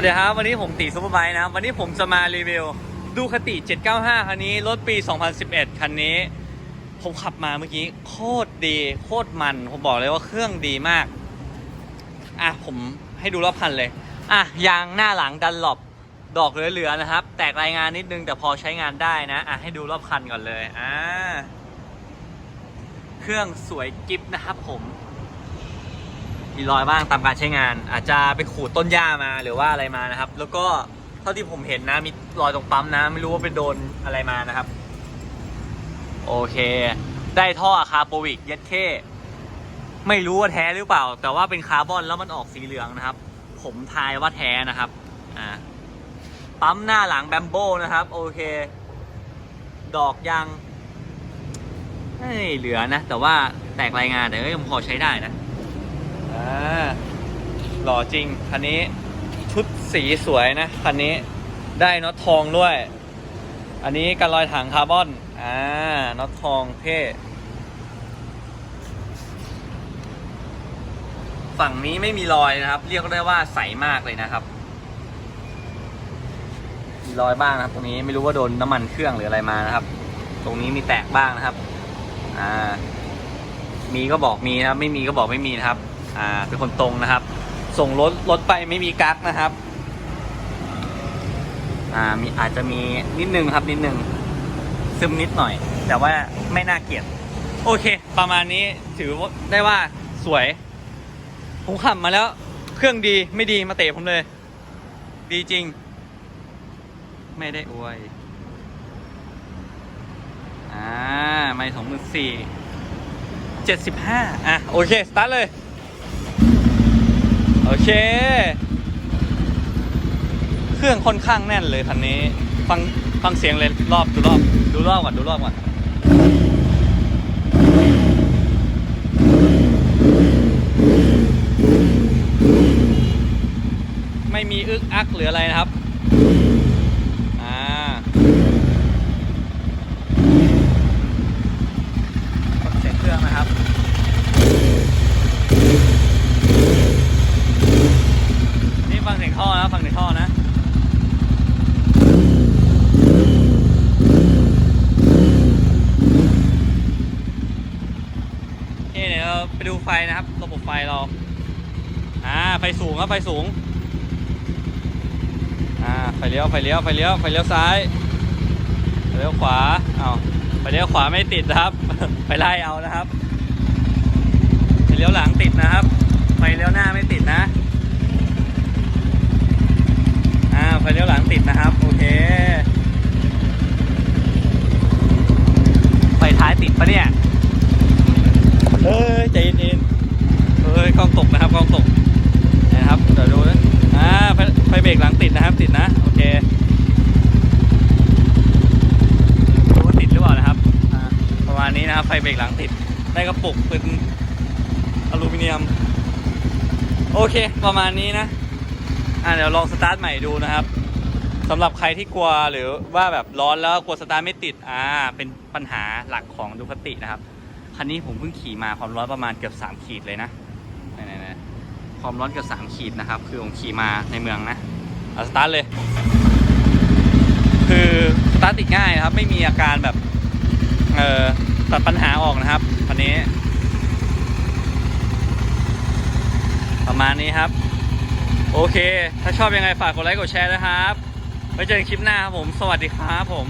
สวัสดีครับวันนี้ผมตีซูเปอร์ไบค์นะวันนี้ผมจะมารีวิวดูคติ 795 คันนี้ รถปี 2011 คันนี้ ผมขับมาเมื่อกี้ โคตรดี โคตรมัน ผมบอกเลยว่าเครื่องดีมาก อะ ผมให้ดูรอบคันเลย อะ ยางหน้าหลังดันหลบดอกเหลือๆนะครับ แตกรายงานนิดนึงแต่พอใช้งานได้นะ อะ ให้ดูรอบคันก่อนเลย อ่า เครื่องสวยกิฟนะครับผม มีรอยบ้างตามการใช้งาน อาจจะไปขูดต้นหญ้ามาหรือว่าอะไรมานะครับ แล้วก็เท่าที่ผมเห็นนะมีรอยตรงปั๊มนะ ไม่รู้ว่าไปโดนอะไรมานะครับ โอเค ได้ท่อคาร์โปวิกเย็ดเคไม่รู้ว่าแท้หรือเปล่า แต่ว่าเป็นคาร์บอนแล้วมันออกสีเหลืองนะครับ ผมทายว่าแท้นะครับอ่าปั๊มหน้าหลังแบมโบนะครับ โอเค ดอกยางไม่เหลือนะ แต่ว่าแตกรายงานแต่ก็ยังพอใช้ได้นะ อ่าหล่อจริง คันนี้ชุดสีสวยนะ คันนี้ได้น็อตทองด้วย อันนี้กันรอยถังคาร์บอน อ่า น็อตทองเท่ฝั่งนี้ไม่มีรอยนะครับ เรียกได้ว่าใสมากเลยนะครับ มีรอยบ้างนะครับ ตรงนี้ไม่รู้ว่าโดนน้ำมันเครื่องหรืออะไรมานะครับ ตรงนี้มีแตกบ้างนะครับ อ่า มีก็บอกมีนะครับ ไม่มีก็บอกไม่มีนะครับ อ่าเป็นคนตรงนะครับ ส่งรถรถไปไม่มีกั๊กนะครับอ่ามีอาจจะมีนิดนึงครับนิดนึงซึมนิดหน่อย แต่ว่าไม่น่าเกลียดโอเค ประมาณนี้ถือว่าได้ว่าสวยผมขับมาแล้ว เครื่องดีไม่ดีมาเตะผมเลย ดีจริง ไม่ได้อวยอ่าไม่สองหมื่นสี่เจ็ดสิบห้าอะ โอเค สตาร์ทเลย โอเค เครื่องค่อนข้างแน่นเลยคันนี้ ฟังฟังเสียงเลยรอบดูรอบดูรอบก่อนดูรอบก่อนไม่มีอึกอักหรืออะไรนะครับ อ่า ฟังเสียงเครื่องนะครับ นี่ฟังเสียงท่อนะฟังเสียงท่อนะ นี่เดี๋ยวเรา ไปดูไฟนะครับ ระบบไฟเรา อ่า ไฟสูงครับ ไฟสูง อ่า ไฟเลี้ยว ไฟเลี้ยว ไฟเลี้ยว ไฟเลี้ยวซ้าย ไฟเลี้ยวขวาเอาไฟเลี้ยวขวาไม่ติดนะครับ ไปไล่เอานะครับ ไฟเลี้ยวหลังติดนะครับ ไฟเลี้ยวหน้าไม่ติดนะ อ่า ไฟเลี้ยวหลังติดนะครับ โอเค ไฟท้ายติดปะเนี่ย เอ้ยใจเย็นๆเอ้ยกล้องตกนะครับกล้องตกนะครับเดี๋ยวดูนะอ่าไฟเบรกหลังติดนะครับ ติดนะโอเคดูว่าติดหรือเปล่านะครับอ่าประมาณนี้นะครับไฟเบรกหลังติดได้กระปุกเป็นอลูมิเนียม โอเค ประมาณนี้นะอ่าเดี๋ยวลองสตาร์ทใหม่ดูนะครับสำหรับใครที่กลัวหรือว่าแบบร้อนแล้วกลัวสตาร์ทไม่ติดอ่าเป็นปัญหาหลักของดูคตินะครับ คันนี้ผมเพิ่งขี่มาความร้อนประมาณเกือบ 3 ขีดเลยนะไหนๆๆความร้อนเกือบ 3 ขีดนะครับ คือผมขี่มาในเมืองนะเอาสตาร์ทเลย คือสตาร์ทติดง่ายนะครับ ไม่มีอาการแบบเอ่อตัดปัญหาออกนะครับคันนี้ ประมาณนี้ครับ โอเค ถ้าชอบยังไงฝากกดไลค์กดแชร์นะครับไว้เจอกันคลิปหน้าครับผม สวัสดีครับผม